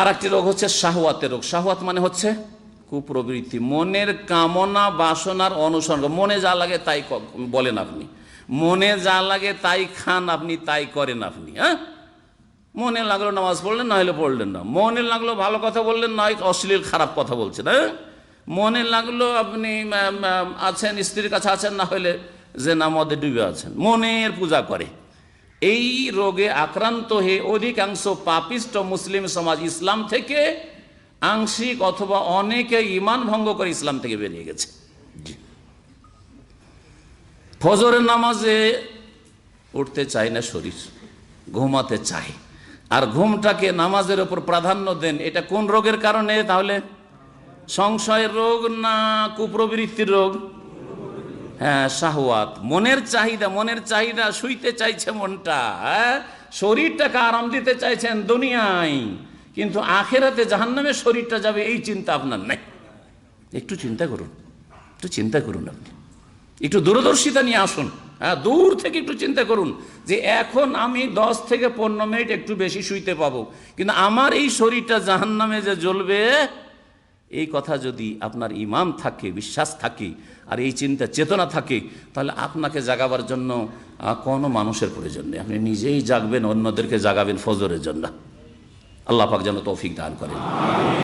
আর একটি রোগ হচ্ছে শাহওয়াতের রোগ। শাহওয়াত মানে হচ্ছে কুপ্রবৃত্তি। মনের কামনা, বাসনার অনুসরণ। মনে যা লাগে তাই বলেন আপনি। মনে যা লাগে তাই খান আপনি, তাই করেন আপনি হ্যাঁ? মনে লাগল নামাজ পড়লেন না হলে পড়লেন না। মনে লাগল ভালো কথা বললেন, নয় অশ্লীল খারাপ কথা বলছেন হ্যাঁ? মনে লাগল আপনি আছেন, স্ত্রীর কাছে আছেন, না হলে যে না মদে ডুবে আছেন। মনের পূজা করে। এই রোগে আক্রান্ত হয়ে অধিকাংশ পাপিষ্ট মুসলিম সমাজ ইসলাম থেকে আংশিক অথবা অনেকে ইমান ভঙ্গ করে ইসলাম থেকে বেরিয়ে গেছে। ফজরের নামাজে উঠতে চায় না শরীর, ঘুমাতে চায়। আর ঘুমটাকে নামাজের ওপর প্রাধান্য দেন, এটা কোন রোগের কারণে? তাহলে সংশয়ের রোগ না কুপ্রবৃত্তির রোগ? শাহওয়াত। মনের চাহিদা মনের চাহিদা শুইতে চাইছে মনটা হ্যাঁ? শরীরটাকে আরাম দিতে চাইছেন? দুনিয়ায়। কিন্তু আখেরাতে জাহান্নামে শরীরটা যাবে, এই চিন্তা আপনার নাই। একটু চিন্তা করুন, একটু চিন্তা করুন আপনি। একটু দূরদর্শিতা নিয়ে আসুন হ্যাঁ? দূর থেকে একটু চিন্তা করুন যে এখন আমি দশ থেকে পনেরো মিনিট একটু বেশি শুইতে পাবো। কিন্তু আমার এই শরীরটা জাহান্নামে যে জ্বলবে এই কথা যদি আপনার ইমাম থাকে, বিশ্বাস থাকে, আর এই চিন্তা চেতনা থাকে, তাহলে আপনাকে জাগাবার জন্য কোনো মানুষের প্রয়োজন নেই। আপনি নিজেই জাগবেন, অন্যদেরকে জাগাবেন ফজরের জন্য। আল্লাহ পাক যেন তৌফিক দান করেন।